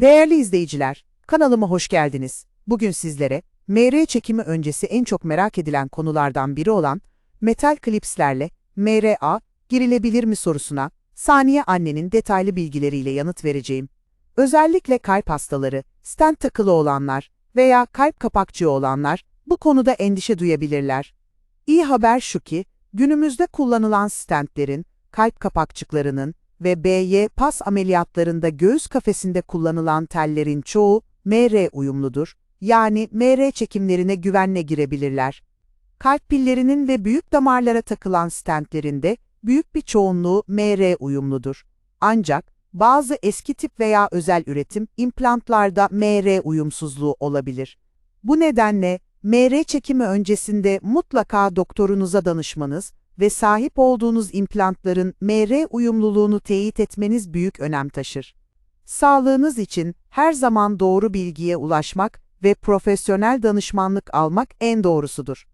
Değerli izleyiciler, kanalıma hoş geldiniz. Bugün sizlere MR çekimi öncesi en çok merak edilen konulardan biri olan metal klipslerle MRA girilebilir mi sorusuna Saniye annenin detaylı bilgileriyle yanıt vereceğim. Özellikle kalp hastaları, stent takılı olanlar veya kalp kapakçığı olanlar bu konuda endişe duyabilirler. İyi haber şu ki, günümüzde kullanılan stentlerin, kalp kapakçıklarının ve BY pas ameliyatlarında göğüs kafesinde kullanılan tellerin çoğu MR uyumludur, yani MR çekimlerine güvenle girebilirler. Kalp pillerinin ve büyük damarlara takılan stentlerinde büyük bir çoğunluğu MR uyumludur. Ancak bazı eski tip veya özel üretim implantlarda MR uyumsuzluğu olabilir. Bu nedenle MR çekimi öncesinde mutlaka doktorunuza danışmanız ve sahip olduğunuz implantların MR uyumluluğunu teyit etmeniz büyük önem taşır. Sağlığınız için her zaman doğru bilgiye ulaşmak ve profesyonel danışmanlık almak en doğrusudur.